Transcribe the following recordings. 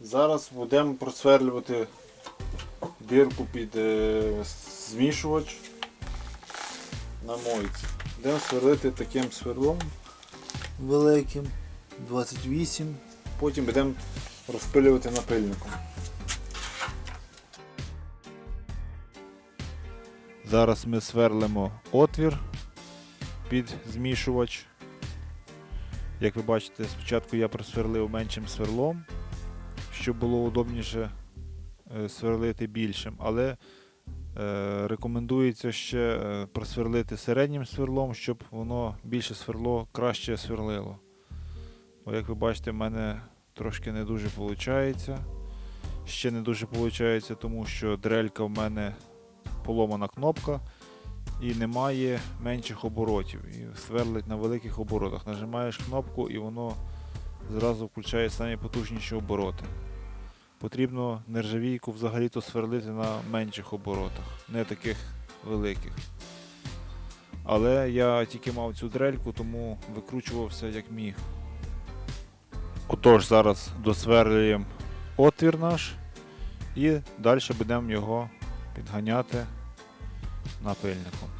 Зараз будемо просверлювати дирку під е, змішувач на мойці. Будемо сверлити таким сверлом великим 28. Потім будемо розпилювати напильником. Зараз ми сверлимо отвір під змішувач. Як ви бачите, спочатку я просверлив меншим сверлом, щоб було удобніше е, сверлити більшим, але е, рекомендується ще е, просверлити середнім сверлом, щоб воно більше сверло, краще сверлило. Бо, як ви бачите, в мене трошки не дуже виходить. Ще не дуже виходить, тому що дрелька в мене поломана кнопка і немає менших оборотів. І сверлить на великих оборотах. Нажимаєш кнопку і воно зразу включає самі потужніші обороти. Потрібно нержавійку взагалі-то сверлити на менших оборотах, не таких великих. Але я тільки мав цю дрельку, тому викручувався як міг. Отож, зараз досверлюємо отвір наш і далі будемо його підганяти напильником.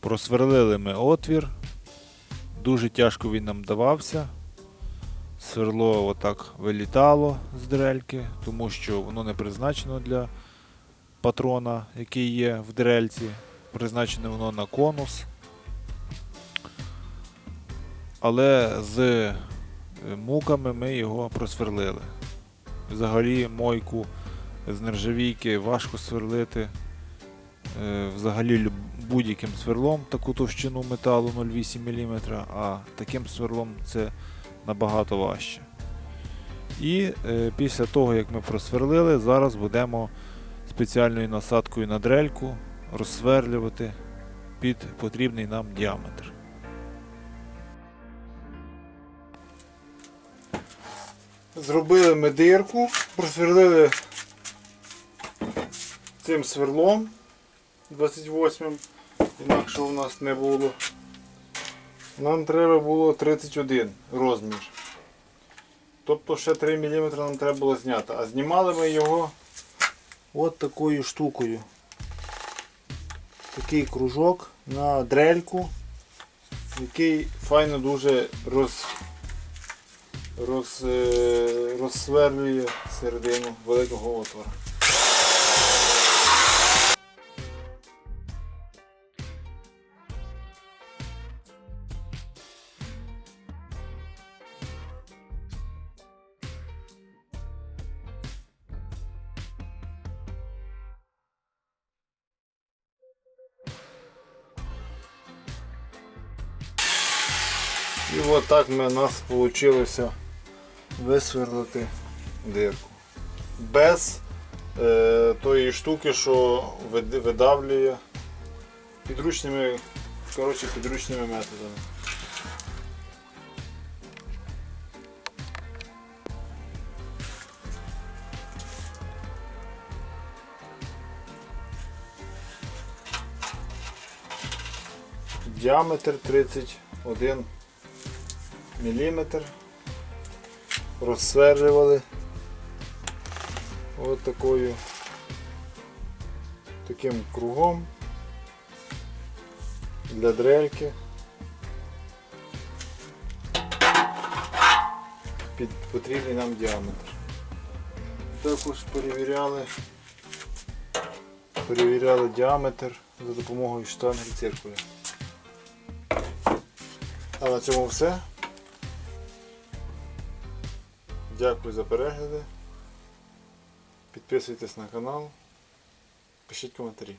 Просверлили ми отвір. Дуже тяжко він нам давався. Сверло отак вилітало з дрельки, тому що воно не призначено для патрона, який є в дрельці. Призначене воно на конус. Але з е, муками ми його просверлили. Взагалі мойку з нержавійки важко сверлити. Е, Взагалі будь-яким сверлом таку товщину металу 0,8 мм, а таким сверлом це набагато важче. І е, після того, як ми просверлили, зараз будемо спеціальною насадкою на дрельку розсверлювати під потрібний нам діаметр. Зробили ми дирку, просверлили цим сверлом 28 інакше у нас не було. Нам треба було 31 розмір. Тобто ще 3 мм нам треба було зняти. А знімали ми його от такою штукою. Такий кружок на дрельку, який файно дуже роз, роз, е, розсверлює середину великого отвора. І от так ми, у нас вийшло висверлити дирку. Без е, тої штуки, що видавлює підручними, коротше, підручними методами. Діаметр 31 міліметр. Розсверлювали от такою таким кругом для дрельки. Під потрібний нам діаметр. Також перевіряли, перевіряли діаметр за допомогою штанги циркуля. А на цьому все. Дякую за перегляди. Підписуйтесь на канал, пишіть коментарі.